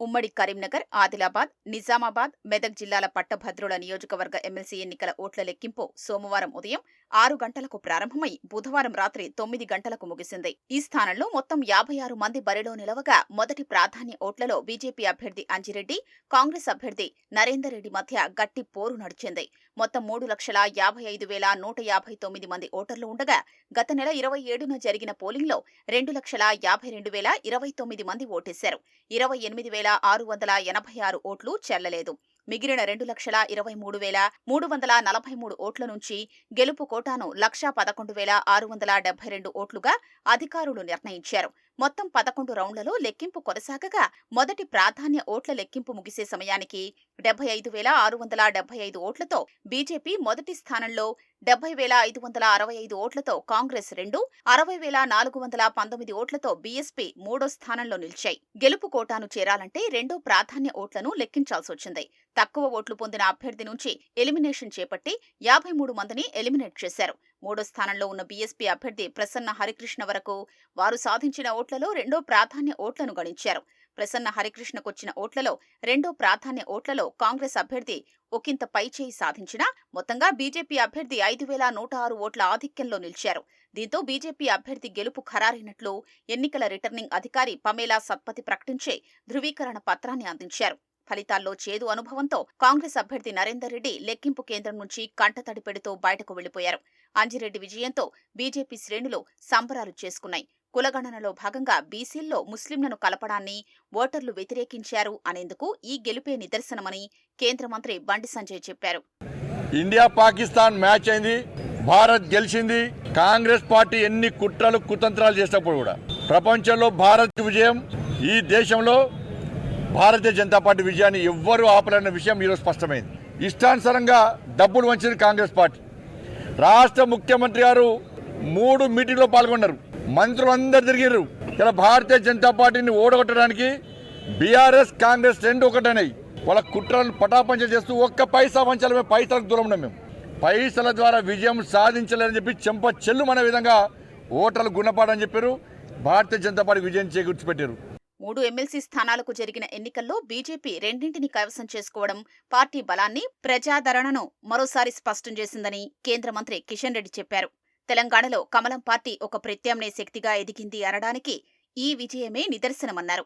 ఉమ్మడి కరీంనగర్ ఆదిలాబాద్ నిజామాబాద్ మెదక్ జిల్లాల పట్టభద్రుల నియోజకవర్గ ఎమ్మెల్సీ ఎన్నికల ఓట్ల లెక్కింపు సోమవారం ఉదయం ఆరు గంటలకు ప్రారంభమై బుధవారం రాత్రి తొమ్మిది గంటలకు ముగిసింది. ఈ స్థానంలో మొత్తం యాభై ఆరు మంది బరిలో నిలవగా మొదటి ప్రాధాన్య ఓట్లలో బీజేపీ అభ్యర్థి అంజిరెడ్డి కాంగ్రెస్ అభ్యర్థి నరేందర్ రెడ్డి మధ్య గట్టి పోరు నడిచింది. మొత్తం మూడు లక్షల యాభై ఐదు వేల నూట యాభై తొమ్మిది మంది ఓటర్లు ఉండగా గత నెల ఇరవై ఏడున జరిగిన పోలింగ్లో రెండు లక్షల యాభై రెండు వేల ఇరవై తొమ్మిది మంది ఓటేశారు. ఇరవై ఎనిమిది వేల ఆరు వందల ఎనభై ఆరు ఓట్లు చెల్లలేదు. మిగిలిన రెండు లక్షల ఇరవై మూడు వేల మూడు వందల నలభై మూడు ఓట్ల నుంచి గెలుపు కోటాను లక్షా పదకొండు వేల ఆరు వందల డెబ్బై రెండు ఓట్లుగా అధికారులు నిర్ణయించారు. మొత్తం పదకొండు రౌండ్లలో లెక్కింపు కొనసాగగా మొదటి ప్రాధాన్య ఓట్ల లెక్కింపు ముగిసే సమయానికి డెబ్బై ఐదు వేల ఆరు వందల డెబ్బై ఐదు ఓట్లతో బీజేపీ మొదటి స్థానంలో డెబ్బై వేల ఐదు వందల అరవై ఐదు ఓట్లతో కాంగ్రెస్ రెండు అరవై వేల నాలుగు వందల పంతొమ్మిది ఓట్లతో బీఎస్పీ మూడో స్థానంలో నిలిచాయి. గెలుపు కోటాను చేరాలంటే రెండో ప్రాధాన్య ఓట్లను లెక్కించాల్సి వచ్చింది. తక్కువ ఓట్లు పొందిన అభ్యర్థి నుంచి ఎలిమినేషన్ చేపట్టి యాభై మూడు మందిని ఎలిమినేట్ చేశారు. మూడో స్థానంలో ఉన్న బీఎస్పీ అభ్యర్థి ప్రసన్న హరికృష్ణ వరకు వారు సాధించిన ఓట్లలో రెండో ప్రాధాన్య ఓట్లను గణించారు. ప్రసన్న హరికృష్ణకొచ్చిన ఓట్లలో రెండో ప్రాధాన్య ఓట్లలో కాంగ్రెస్ అభ్యర్థి ఒకింత పైచేయి సాధించినా మొత్తంగా బీజేపీ అభ్యర్థి ఐదు వేల నూట ఆరు ఓట్ల ఆధిక్యంలో నిలిచారు. దీంతో బీజేపీ అభ్యర్థి గెలుపు ఖరారైనట్లు ఎన్నికల రిటర్నింగ్ అధికారి పమేలా సత్పతి ప్రకటించే ధృవీకరణ పత్రాన్ని అందించారు. ఫలితాల్లో చేదు అనుభవంతో కాంగ్రెస్ అభ్యర్థి నరేందర్ రెడ్డి లెక్కింపు కేంద్రం నుంచి కంటతడి పెడుతూ బయటకు వెళ్ళిపోయారు అంజిరెడ్డి విజయంతో బీజేపీ శ్రేణులు సంబరాలు చేసుకున్నాయి. కులగణనలో భాగంగా బీసీల్లో ముస్లింలను కలపడాన్ని ఓటర్లు వ్యతిరేకించారు అనేందుకు ఈ గెలుపే నిదర్శనమని కేంద్ర మంత్రి బండి సంజయ్ చెప్పారు. ఇండియా పాకిస్తాన్ మ్యాచ్ అయింది భారత్ గెలిచింది కాంగ్రెస్ పార్టీ ఎన్ని కుట్రలు కుతంత్రాలు చేసినప్పుడు కూడా. ప్రపంచంలో భారత్ విజయం ఈ దేశంలో భారతీయ జనతా పార్టీ విజయాన్ని ఎవ్వరూ ఆపలన్న విషయం ఈరోజు స్పష్టమైంది. ఇష్టానుసారంగా డబ్బులు వంచింది కాంగ్రెస్ పార్టీ. రాష్ట్ర ముఖ్యమంత్రి గారు మూడు మీటింగ్లో పాల్గొన్నారు. మంత్రులు తిరిగారు ఇలా భారతీయ జనతా పార్టీని ఓడగొట్టడానికి బీఆర్ఎస్ కాంగ్రెస్ రెండు ఒకటేనాయి. వాళ్ళ కుట్రలను పటాపంచ చేస్తూ ఒక్క పైసా పంచాలమే పైసలకు దూరం ఉన్నాం మేము. పైసల ద్వారా విజయం సాధించలేదని చెప్పి చెంప చెల్లుమనే విధంగా ఓటర్లు గుణపాడని చెప్పారు. భారతీయ జనతా పార్టీ విజయం చేకూర్చిపెట్టారు. మూడు ఎమ్మెల్సీ స్థానాలకు జరిగిన ఎన్నికల్లో బీజేపీ రెండింటిని కైవసం చేసుకోవడం పార్టీ బలాన్ని ప్రజాదరణను మరోసారి స్పష్టం చేసిందని కేంద్ర మంత్రి కిషన్ రెడ్డి చెప్పారు. తెలంగాణలో కమలం పార్టీ ఒక ప్రత్యామ్నాయ శక్తిగా ఎదిగింది అనడానికి ఈ విజయమే నిదర్శనమన్నారు.